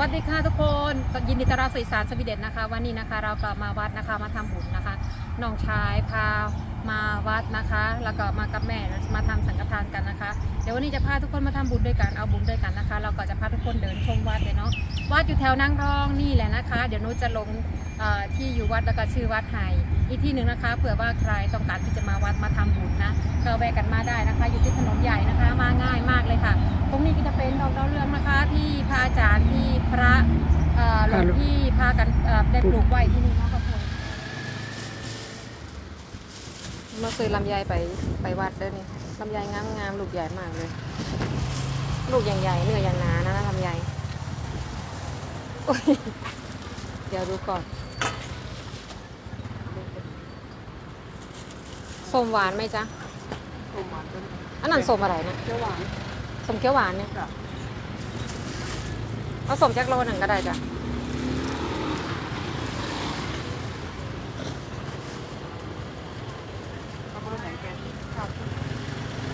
วัสดีค่ะทุกคนยินดีต้อนรับสู่สารสวีเดนนะคะ วันนี้นะคะ เรากลับมาวัดนะคะมาทำบุญนะคะน้องชายพา มาวัดนะคะ แล้วก็มากับแม่มาทำสังฆทานกันนะคะ เดี๋ยววันนี้จะพาทุกคนมาทำบุญด้วยกันเอาบุญด้วยกันนะคะ เราก็จะพาทุกคนเดินชมวัดเลยเนาะวัดอยู่แถวนางรองนี่แหละนะคะ เดี๋ยวนุจะลงที่อยู่วัดแล้วก็ชื่อวัดไห้อีกที่หนึ่งนะคะเผื่อว่าใครต้องการที่จะมาวัดมาทำบุญนะก็แวะกันมาได้นะคะ อยู่ที่ถนนใหญ่นะคะมาง่ายมากเลยค่ะ ตรงนี้ก็จะเป็นดอกดาวเรืองนะคะ ที่พระอาจารย์ที่พระหลวงพี่พากันได้ปลูกไว้ที่นี่นะครับผ มเมื่อคืนลำไยไปไปวัดเด้อนี่ลำไยงามงามๆลูกใหญ่มากเลย ลูกอย่างใหญ่เนื้ออย่างหนานะลำไยโอ้ยเดี๋ยวดูก่อนส้มหวานไหมจ๊ะส้มหวานก็อันนั้นส้มอะไรนะเขียวหวานส้มเขียวหวานเนี่ยจ้ะเอาส้มจักโลหนึ่งก็ได้จ้ะ เขาก็แบ่งแกนครับ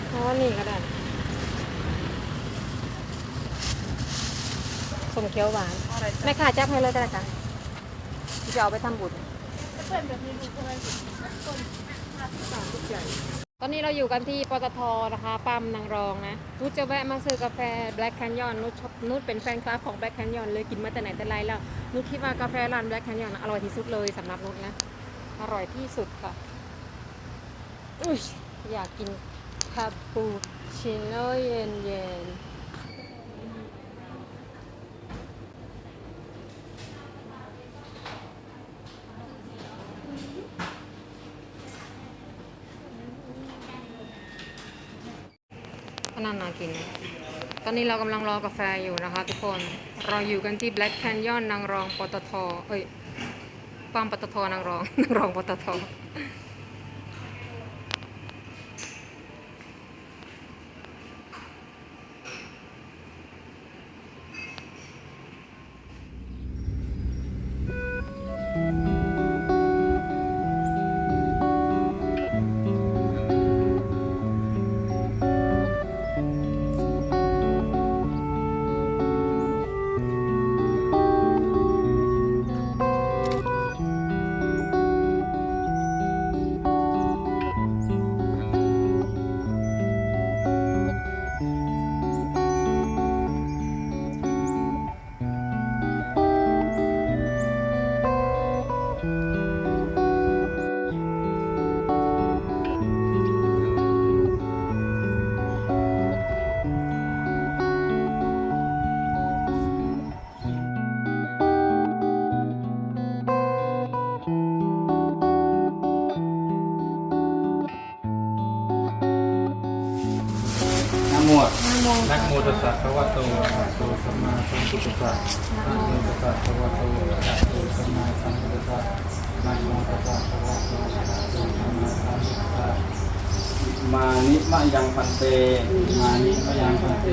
เพราะว่านี่ก็ได้ส้มเขียวหวานอะไรแม่ค้าจับให้เลยก็ได้จ้ะจะเอาไปทำบุญเพื่อนแบบนี้ดูอะไรสิต้นห้าสิบบาทลูกใหญ่ตอนนี้เราอยู่กันที่ปตทนะคะปั๊มนางรองนะนุชจะแวะมาซื้อกาแฟ Black Canyon นุชชอบนุชเป็นแฟนคลับของ Black Canyon เลยกินมาแต่ไหนแต่ไรแล้วนุชคิดว่ากาแฟร้าน Black Canyon นะอร่อยที่สุดเลยสำหรับนุชนะ อร่อยที่สุดค่ะอุ้ยอยากกินคาปูชิโน่เย็นเย็นๆ นั่นน่ากิน ตอนนี้เรากำลังรอกาแฟอยู่นะคะทุกคน เราอยู่กันที่ Black Canyon นางรองปตท เอ้ยปั๊มปตทนางรองนางรองปตท โมนะโมนะโมตัสสะภะวะโตอะระหะโตสัมมาสัมพุทธัสสะนะโมตัสสะภะวะโตอะระหะโตสัมมาสัมพุทธัสสะนะโมตัสสะภะวะโตอะระหะโตสัมมาสัมพุทธัสสะมานิมะยังพันเต มานิมะยังพันเต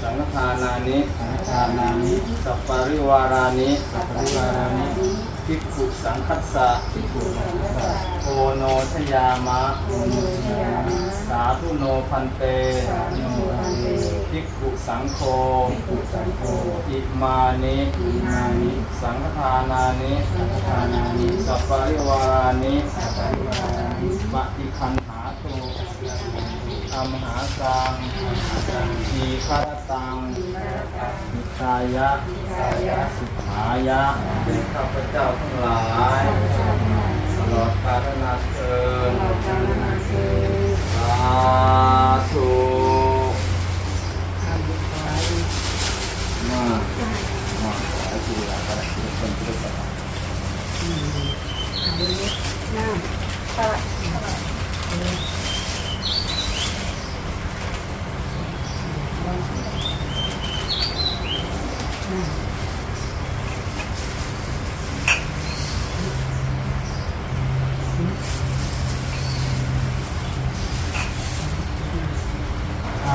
สังฆทานานิสังฆทานานิ สัปปริวารานิ สัปปริวารานิภิกขุสังคัสสะภิกขุสังคัสสะโอโนชยามะโอโนชยามะ สาธุโนพันเตสาธุโน ภิกขุสังโฆภิกขุสังโฆอิมานิอิมานิสังฆทานานิสังฆทานานิสัปปะริวารานิสัปปะริวารานิปฏิคันหาโตอัมหาสังทีฆรตังมิตายะสุขายะข้าพเจ้าทั้งหลายตลอดกาลนานเทินสาธุมามาสาธุละกันทุกคนทุกคน อ้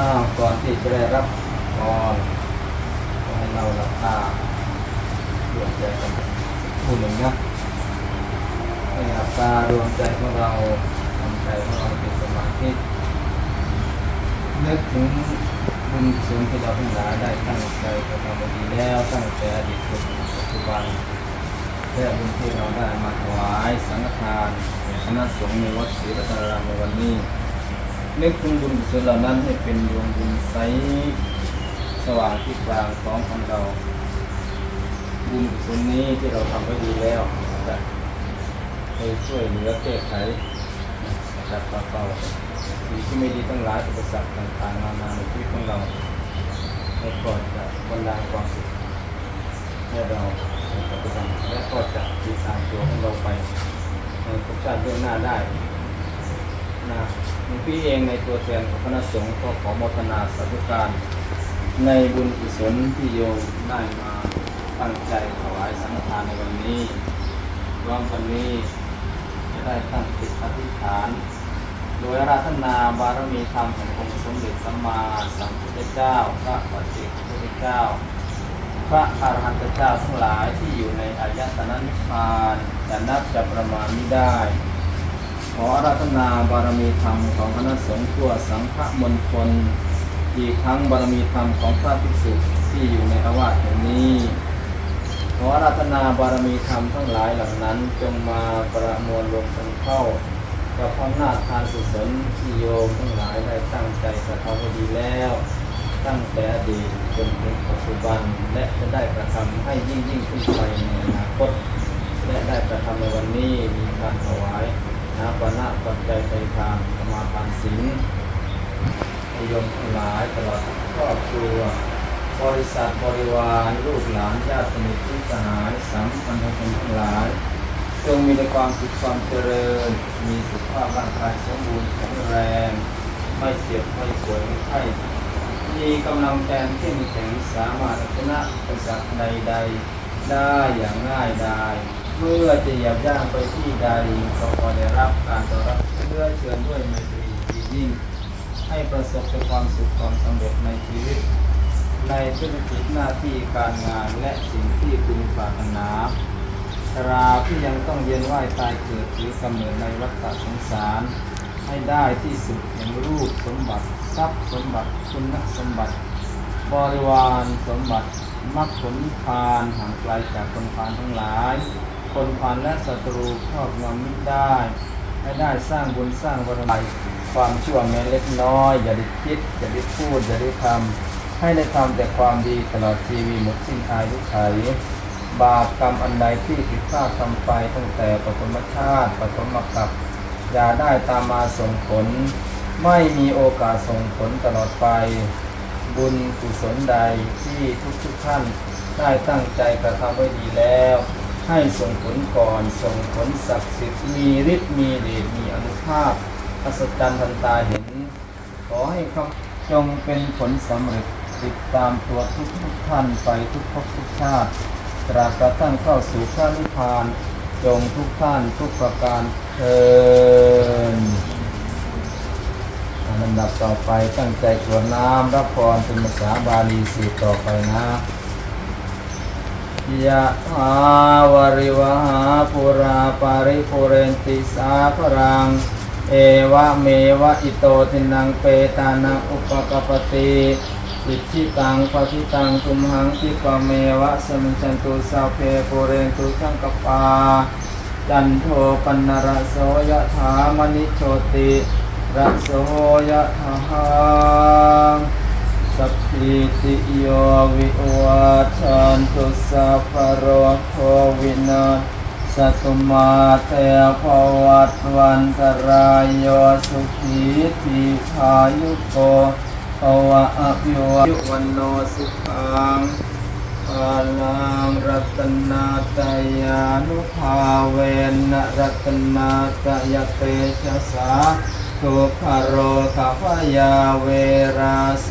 าวก่อนที่จะได้รับพรขอให้เราหลับตาดวงใจกันผู้หนึ่งนะให้หลับ ตาดวงใจของเราทำใจของเราเป็นสมาธินึกถึงบุญกุศลที่เราทั้งหลายได้ตั้งใจกระทำดีแล้วตั้งแต่อดีตจนปัจจุบันและบุญที่เราได้มาถวายสังฆทานคณะสงฆ์ในวัดศรีรัตนารามในวันนี้นึกถึงบุญกุศลเหล่านั้นให้เป็นดวงบุญใสสว่างที่กลางท้องของเราบุญกุศลนี้ที่เราทำไว้ดีแล้วจะ ไปช่วยเหลือแก้ไขจัดเป่าสิ่งที่ไม่ดีทั้งหลายอุปสรรคต่างๆนานาในชีวิตของเราให้ก่อนจะบรรดาความสุขให้เราในปัจจุบันและก็จะติดตามตัวของเราไปในภพชาติเบื้องหน้าได้นะหลวงพี่เองในตัวแทนของคณะสงฆ์ก็ขอมทนาสาธุการ ในบุญกุศลที่โยมได้มาตั้งใจถวายสังฆทานในวันนี้รวมวันนี้ ได้ตั้งจิตอธิษฐาน โดยราธนาบารมีธรรมแห่งองค์สมเด็จสัมมาสัมพุทธเจ้า พระปัจเจกพุทธเจ้า พระอรหันตเจ้าทั้งหลายที่อยู่ในอายตนะนิพพานจะนับจะประมาณไม่ได้ ขอราธนาบารมีธรรมของคณะสงฆ์ทั่วสังฆมณฑลอีกทั้งบารมีธรรมของพระภิกษุที่อยู่ในอาวาสแห่งนี้ ขอราธนาบารมีธรรมทั้งหลายเหล่านั้น จงมาประมวลรวมกันเข้ากับอำนาจทานกุศลที่โยมทั้งหลายได้ตั้งใจกระทำให้ดีแล้ว ตั้งแต่อดีตจนถึงปัจจุบันและจะได้กระทำให้ยิ่งยิ่งขึ้นไปในอนาคตและได้กระทำในวันนี้มีการถวายนาปณะปัจจัยไปทานสมาทานศีลโยมทั้งหลายตลอดครอบครัว บริษัทบริวารลูกหลานญาติสนิทที่สหายสัมพันธชนทั้งหลายจงมีแต่ความสุขความเจริญ มีสุขภาพร่างกายสมบูรณ์แข็งแรง ไม่เจ็บไม่ป่วยไม่ไข้มีกำลังแกนเข้มแข็งสามารถชนะอุปสรรคใด ๆ ได้อย่างง่ายดายเมื่อจะหยียบย่างไปที่ใดก็ขอได้รับการต้อนรับเพื่อเชิญด้วยไมตรีที่ยิ่ง ให้ประสบแต่ความสุขความสำเร็จในชีวิต ในธุรกิจหน้าที่การงานและสิ่งที่พึงปรารถนาตราที่ยังต้องเวียนว่ายตายเกิดหรือกำเนิดในวัฏสงสารให้ได้ที่สุดแห่งรูปสมบัติทรัพย์สมบัติคุณสมบัติ บริวารสมบัติมรรคผลนิพานห่างไกลจากคนพาลทั้งหลาย คนพาลและศัตรูครอบงำมิได้ ให้ได้สร้างบุญสร้างบารมีความชั่วแม้เล็กน้อย อย่าได้คิด อย่าได้พูด อย่าได้ทำ ให้ได้ทำแต่ความดีตลอดชีวิตหมดสิ้นอายุไขบาปกรรมอันใดที่ผิดพลาดทำไปตั้งแต่ปฐมชาติปฐมกับอย่าได้ตามมาส่งผล ไม่มีโอกาสส่งผลตลอดไป บุญกุศลใดที่ทุกทุกท่านได้ตั้งใจกระทำไว้ดีแล้ว ให้ส่งผลก่อนส่งผลศักดิ์สิทธิ์มีฤทธิ์มีเดชมีอนุภาพอัศจรรย์ทันตาเห็น ขอให้คำจงเป็นผลสำเร็จ ติดตามตัวทุกทุกท่านไปทุกภพทุกชาติตราบกระทั่งเข้าสู่พระนิพพาน จงทุกท่านทุกประการเทินลำดับต่อไปตั้งใจกรวดน้ำรับพรเป็นภาษาบาลีสืบต่อไปนะยะหาวริวหาปุราปาริปุเรนติสาพรัง เอวะเมวะอิโตทินังเปตานังอุปกปติ อิชิตังปฏิตังตุมหังคิปะเมวะสมิจันตุสาเพปุเรนตุสังกปา จันโทปันนรโสยะถามณิโชติระโสยะถาสัพพิติโยวิวัชชันตุสัพพโรโควินาสตุมาเตภวัตวันตรายโยสุขีทีขายุโก ภวะอภิวะยุวันโนสุขังปาลังรัตนาตยานุภาเวนรัตนาตยเตชะสาทุกขโรคพยาเวราโส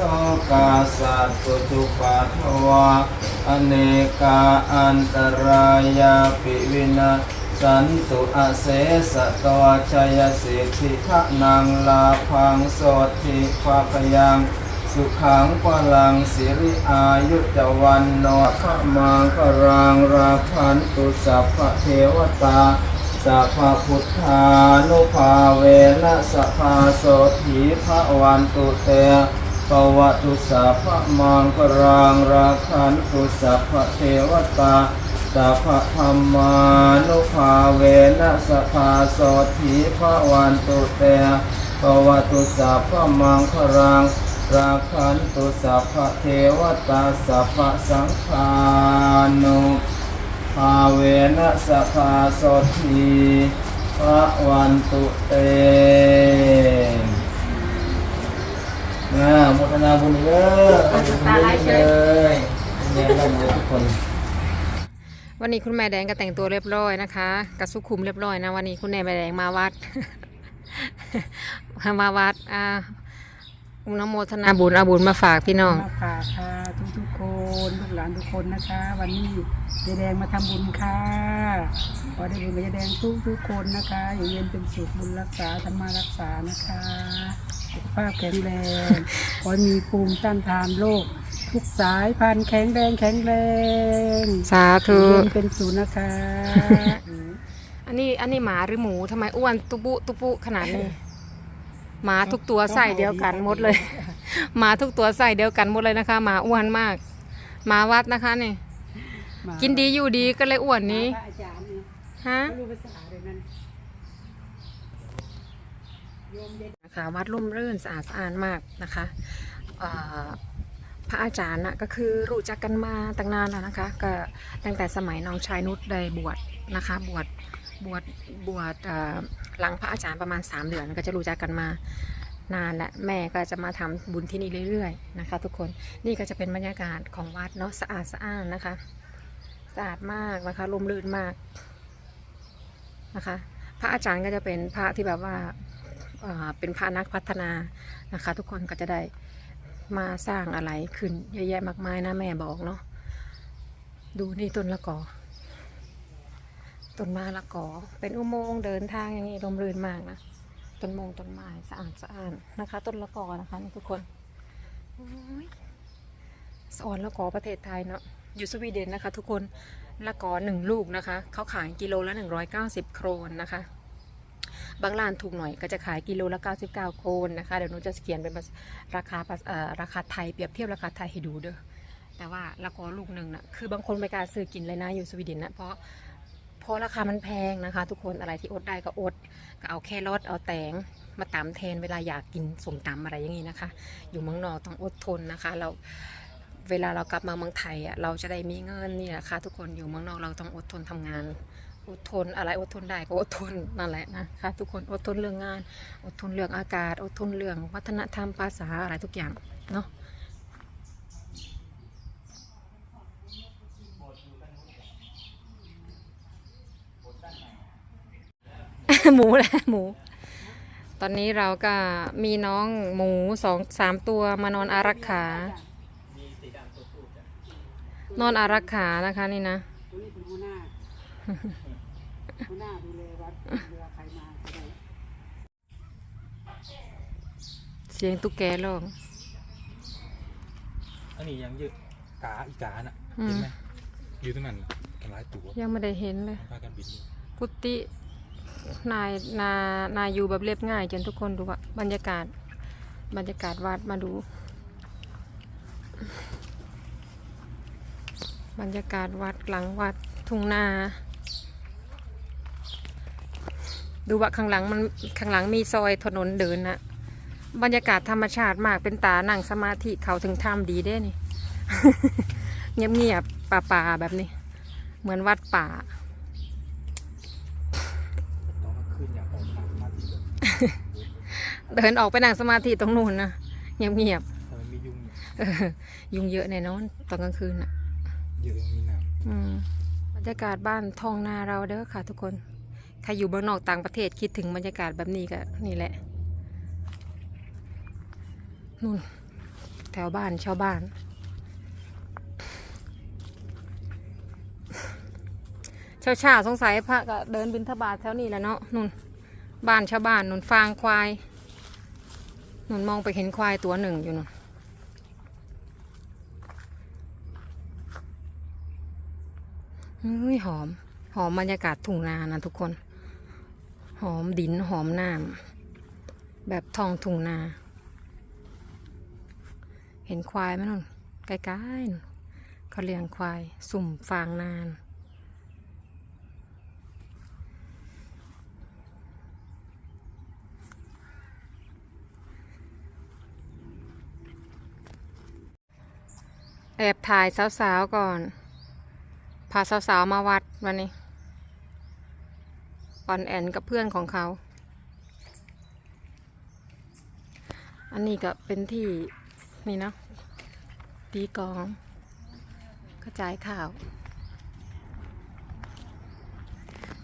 กาสัตตุจุปัทวะอเนกาอันตรายาปิวินาสันตุอเสสะตวชัยสิทธิขะนังลาพังโสติภะพยัง สุขังพลังสิริอายุจวันโนขมังกรังราพันตุสัพพะเทวตาสัพพะพุทธานุภาเวนะสัพพาโสถีพระวันตุเตปวตุสัพพะมังกรังราคันตุสัพพะเทวตาสัพพะธรรมานุภาเวนะสภาโสธีพระวันตุเตปวตุสัพพะมังครัง ราคันตุสัพพะเทวตาสัพพะสังฆานุภาเวนะสภาโสทีพระวันตุเตนะโมทนาบุญเด้เลยเนี่ยเราทุกคนวันนี้คุณแม่แดงก็แต่งตัวเรียบร้อยนะคะกระสุขุมเรียบร้อยนะวันนี้คุณแม่แดงมาวัด มาวัดอ่า อุณโมทนาบุญเอาบุญมาฝากพี่น้อง มาฝากค่ะทุกทุกๆคนลูกหลานทุกคนนะคะ วันนี้ยายแดงมาทำบุญค่ะขอได้บุญกับยายแดงทุกทุกๆคนนะคะอยู่เย็นเป็นสุขบุญรักษาธรรมารักษานะคะสุขภาพแข็งแรงขอให้มีภูมิต้านทานโรคทุกสายพันธุ์แข็งแรงแข็งแรงสาอธุยู่เย็นเป็นสุขนะคะ อันนี้อันนี้หมาหรือหมูทำไมอ้วนตุปุตุปุขนาดนี้ หมาทุกตัวใส่เดียวกันหมดเลย หมาทุกตัวใส่เดียวกันหมดเลยนะคะหมาอ้วนมากหมาวัดนะคะนี่ กินดีอยู่ดีก็เลยอ้วนนี้พระอาจารย์เนี่ยฮะไม่รู้ภาษาเลยนั่นโยมเย็นนะคะวัดร่มรื่นสะอาดสะอาดมากนะคะเอ่อพระอาจารย์น่ะก็คือรู้จักกันมาตั้งนานแล้วนะคะ ก็ตั้งแต่สมัยน้องชายนุชได้บวชนะคะ บวชบวชบวชเอ่อ หลังพระอาจารย์ประมาณ 3 เดือนก็จะรู้จักกันมานานและแม่ก็จะมาทำบุญที่นี่เรื่อยๆนะคะ ทุกคนนี่ก็จะเป็นบรรยากาศของวัดเนาะสะอาดสะอ้านนะคะสะอาดมากนะคะร่มรื่นมากนะคะ พระอาจารย์ก็จะเป็นพระที่แบบว่าเป็นพระนักพัฒนานะคะ ทุกคนก็จะได้มาสร้างอะไรขึ้นเยอะแยะมากมายนะแม่บอกเนาะดูนี่ต้นละกอ ต้นมะละกอ เป็นอุโมงค์เดินทางอย่างนี้ลมรื่นมากนะต้นมงต้นไม้สะอาดสะอาดนะคะ ต้นละกอนะคะทุกคนโอ้ยสอนละกอประเทศไทยเนาะอยู่สวีเดนนะคะ ทุกคนละกอหนึ่งลูกนะคะเขาขายกิโลละ 190 โครนนะคะ บางร้านถูกหน่อยก็จะขายกิโลละ 99 โครนนะคะ เดี๋ยวหนูจะเขียนเป็นราคาราคาไทยเปรียบเทียบราคาไทยให้ดูเด้อแต่ว่าละกอลูกหนึ่งนะคือบางคนไม่กล้าซื้อกินเลยนะอยู่สวีเดนนะเพราะ ราะราคามันแพงนะคะ ทุกคนอะไรที่อดได้ก็อด ก็เอาแค่รอทเอาแตงมาตำแทนเวลาอยากกินสมตำอะไรอย่างนี้นะคะ อยู่เมืองนอกต้องอดทนนะคะเราเวลาเรากลับมาเมืองไทยอะเราจะได้มีเงินนี่แหละค่ะทุกคนอยู่เมืองนอกเราต้องอดทนทำงาน อดทนอะไรอดทนได้ก็อดทนนั่นแหละนะคะทุกคนอดทนเรื่องงาน อดทนเรื่องอากาศ อดทนเรื่องวัฒนธรรมภาษาอะไรทุกอย่างเนาะ หมูแหละหมู ตอนนี้เราก็มีน้องหมูสองสามตัวมานอนอารักขา นอนอารักขานะคะนี่นะตัวนี้เป็นหัวหน้าหัวหน้าดูแลวัดเวลาใครมาใครเสียงตุ๊กแกร้องอันนี้ยังเยอะกาอีกาน่ะ อืมเห็นไหมอยู่ตรงนั้นน่ะกันหลายตัวยังไม่ได้เห็นเลย พากันบินอยู่กุฏิ นายนานาอยู่แบบเรียบง่าย จนทุกคนดูว่าบรรยากาศบรรยากาศวัดมาดู บรรยากาศวัดหลังวัดทุ่งนา ดูว่าข้างหลังมันข้างหลังมีซอยถนนเดินนะบรรยากาศธรรมชาติมากเป็นตานั่งสมาธิเขาถึงถ้ำดีเด้นี่ เงียบๆป่าๆแบบนี้ เหมือนวัดป่า ตอนกลางคืนอยากออกทางมาที่เดิม เดินออกไปนั่งสมาธิตรงนู้นนะเงียบแต่มันมียุงเนี่ยๆเออยุงเยอะแน่นอนตอนกลางคืนน่ะ เยอะมีน้อืมบรรยากาศบ้านทองนาเราเด้อค่ะทุกคน ใครอยู่เมืองนอกต่างประเทศคิดถึงบรรยากาศแบบนี้ก็นี่แหละนู่นแถวบ้านชาวบ้าน เช้าเช้าๆสงสัยพระก็เดินบินทบาทแถวนี้แหล้วเนาะนู่นบ้านชาวบ้านนู่นฟางควาย นนมองไปเห็นควายตัวหนึ่งอยู่นนอุ้ยหอม หอมบรรยากาศทุ่งนานะทุกคน หอมดินหอมน้ำแบบทองทุ่งนา เห็นควายไหมนุ่นใกล้ๆเขาเลี้ยงควาย สุ่มฟางนาน แอบถ่ายสาวๆก่อน พาสาวๆมาวัดวันนี้ปอนแอนกับเพื่อนของเขา อันนี้ก็เป็นที่นี่นะตีกองกระจายข่าว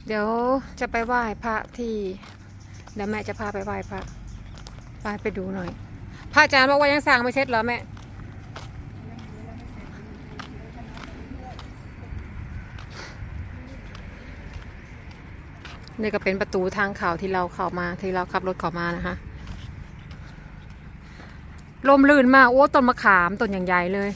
เดี๋ยวจะไปไหว้พระที่เดี๋ยวแม่จะพาไปไหว้พระไปไปดูหน่อย พระอาจารย์บอกว่ายังสั่งไม่เช็ดเหรอแม่ นี่ก็เป็นประตูทางเข้าที่เราเข้ามาที่เราขับรถเข้ามานะคะลมลื่นมากโอ้ต้นมะขามต้นอย่างใหญ่เลย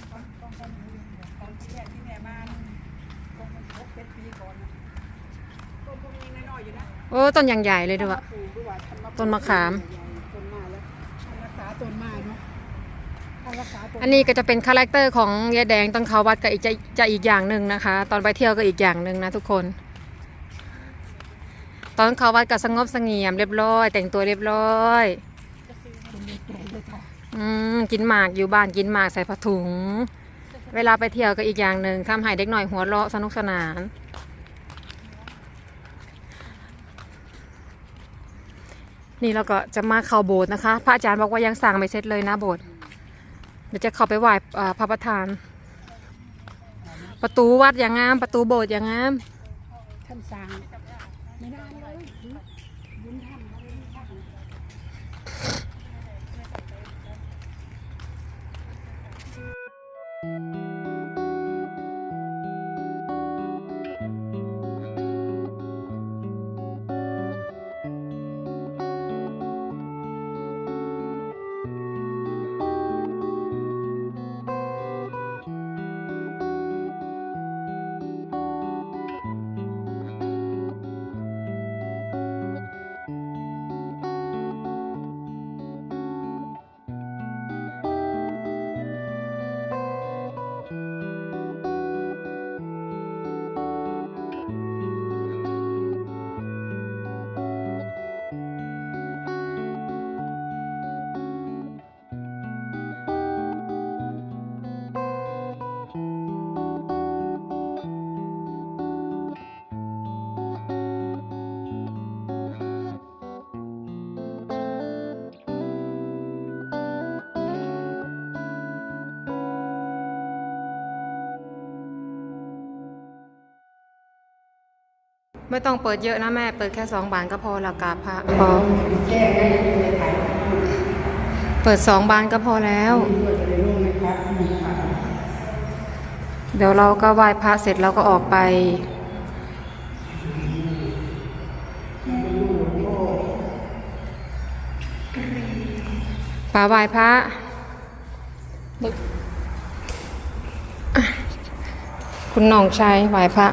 โอ้ต้นอย่างใหญ่เลยด้วย ต้นมะขาม อันนี้ก็จะเป็นคาแรคเตอร์ของยายแดงตอนเขาวัดก็อีกจะจะอีกอย่างหนึ่งนะคะ ตอนไปเที่ยวก็อีกอย่างหนึ่งนะทุกคน ตอนเขาวัดก็สงบสงียมเรียบร้อย แต่งตัวเรียบร้อยอืมกินหมากอยู่บ้านกินหมากใส่ผ้าถุง เวลาไปเที่ยวก็อีกอย่างหนึ่งทำให้เด็กหน่อยหัวเราะสนุกสนาน นี่เราก็จะมาเข้าโบสถ์นะคะ พระอาจารย์บอกว่ายังสั่งไม่เสร็จเลยนะโบสถ์เดี๋ยวจะเข้าไปไหว้พระประธาน ประตูวัดอย่างงาม ประตูโบสถ์อย่างงามท่านสั่ง ไม่ต้องเปิดเยอะนะแม่ เปิดแค่สองบานก็พอละกาพระพอเปิดสองบานก็พอแล้ว เดี๋ยวเราก็ไหว้พระเสร็จเราก็ออกไปป่าไหว้พระคุณน้องชายไหว้พระ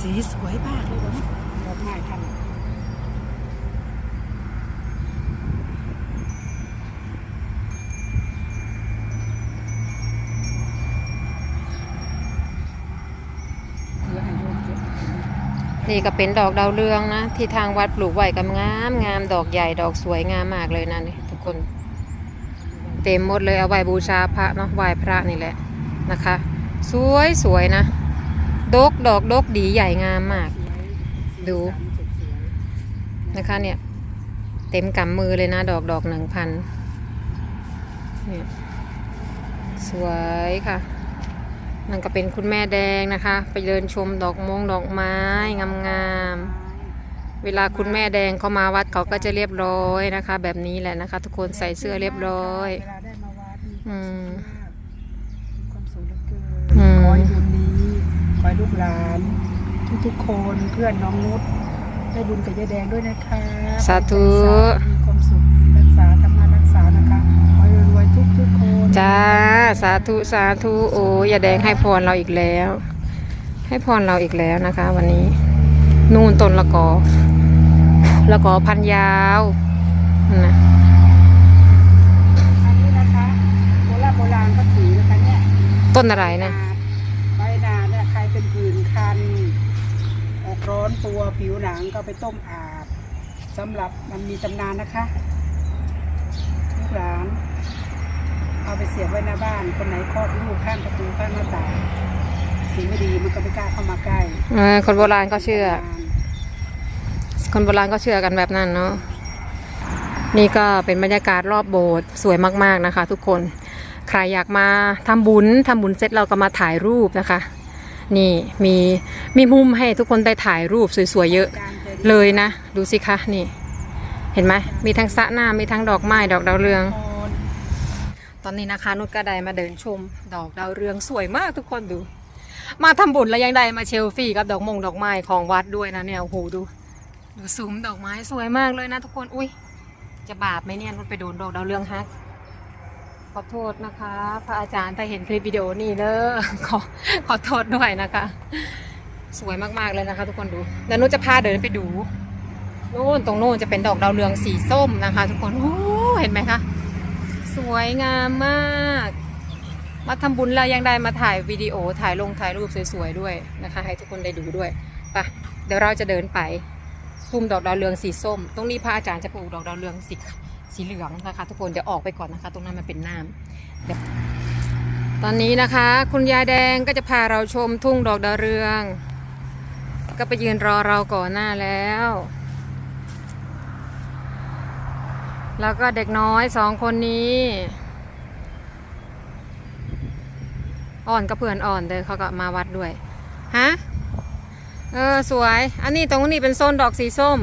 สีสวยมากเลยนะดอกไม้ทำเพื่อให้โยมเก็บนี่ก็เป็นดอกดาวเรืองนะ ที่ทางวัดปลูกไว้กับงามงามดอกใหญ่ดอกสวยงามมากเลยนะนี่ทุกคน เต็มหมดเลยเอาไว้บูชาพระเนาะไหว้พระนี่แหละนะคะ สวยสวยนะ ดกดอกดกดีใหญ่งามมาก ดู นะคะเนี่ย เต็มกำมือเลยนะ ดอกดอกหนึ่งพันเนี่ยสวยค่ะนั่นก็เป็นคุณแม่แดงนะคะ ไปเดินชมดอกมงดอกไม้งามๆ เวลาคุณแม่แดงเขามาวัดเขาก็จะเรียบร้อยนะคะ แบบนี้แหละนะคะ ทุกคนใส่เสื้อเรียบร้อยเวลาได้มาวัดมีอืมความสุขเหลือเกินอืม ขอให้บุญนี้ขอให้ลูกหลานทุกๆคนเพื่อนน้องนุชได้บุญกับยายแดงด้วยนะคะสาธุ มีความสุขรักษาธรรมารักษานะคะขอให้รวยๆทุกๆคนจ้า สาธุสาธุโอ้ยอย่าแดงให้พรเราอีกแล้ว ให้พรเราอีกแล้วนะคะ วันนี้ นู่นต้นละกอละกอพันยาวนะอันนี้นะคะโบราณโบราณก็ถือนะคะเนี่ยต้นอะไรนะ ใบนาเนี่ยใครเป็นผื่นคันออกร้อ นตัวผิวหนังก็ไปต้มอาบสำหรับมันมีตำนานนะคะลูกหลานเอาไปเสียบไว้หน้าบ้าน คนไหนคลอดลูกข้างประตูข้างหน้าต่างสิ่งไม่ดีมันก็ไม่กล้าเข้ามาใกล้อคนโบราณก็เชื่อ คนโบราณก็เชื่อกันแบบนั้นเนาะนี่ก็เป็นบรรยากาศรอบโบสถ์สวยมากๆนะคะ ทุกคน ใครอยากมาทำบุญทำบุญเสร็จเราก็มาถ่ายรูปนะคะ นี่มีมีมุมให้ทุกคนได้ถ่ายรูปสวยๆเยอะเลยนะ ดูสิคะนี่ เห็นไหมมีทั้งสระน้ำมีทั้งดอกไม้ดอกดาวเรือง ตอนนี้นะคะนุชก็ได้มาเดินชม ดอกดาวเรืองสวยมากทุกคนดู มาทำบุญแล้วยังได้มาเชลฟี่กับดอกมงดอกไม้ของวัดด้วยนะเนี่ยโอ้โหดู ดูซุ้มดอกไม้สวยมากเลยนะทุกคนอุ้ยจะบาปไหมเนี่ยนุชไปโดนดอกดาวเรืองฮัก ขอโทษนะคะ พระอาจารย์ถ้าเห็นคลิปวิดีโอนี่เนอะขอขอโทษด้วยนะคะ สวยมากๆเลยนะคะ ทุกคนดูแล้วนุชจะพาเดินไปดูนู่นตรงนู่นจะเป็นดอกดาวเรืองสีส้มนะคะ ทุกคนโอ้เห็นไหมคะสวยงามมาก มาทำบุญแล้วยังได้มาถ่ายวิดีโอถ่ายลงถ่ายรูปสวยๆด้วยนะคะ ให้ทุกคนได้ดูด้วยไปะเดี๋ยวเราจะเดินไปซุ่มดอกดาวเรืองสีส้ม ตรงนี้พระอาจารย์จะปลูกดอกดาวเรืองสี สีเหลืองนะคะ ทุกคนเดี๋ยวออกไปก่อนนะคะ ตรงนั้นมันเป็นน้ำตอนนี้นะคะ คุณยายแดงก็จะพาเราชมทุ่งดอกดาวเรือง ก็ไปยืนรอเราก่อนหน้าแล้ว แล้วก็เด็กน้อยสองคนนี้ อ่อนกับเพื่อนอ่อนเลยเขาก็มาวัดด้วยฮะเออสวย อันนี้ตรงนี้เป็นโซนดอกสีส้ม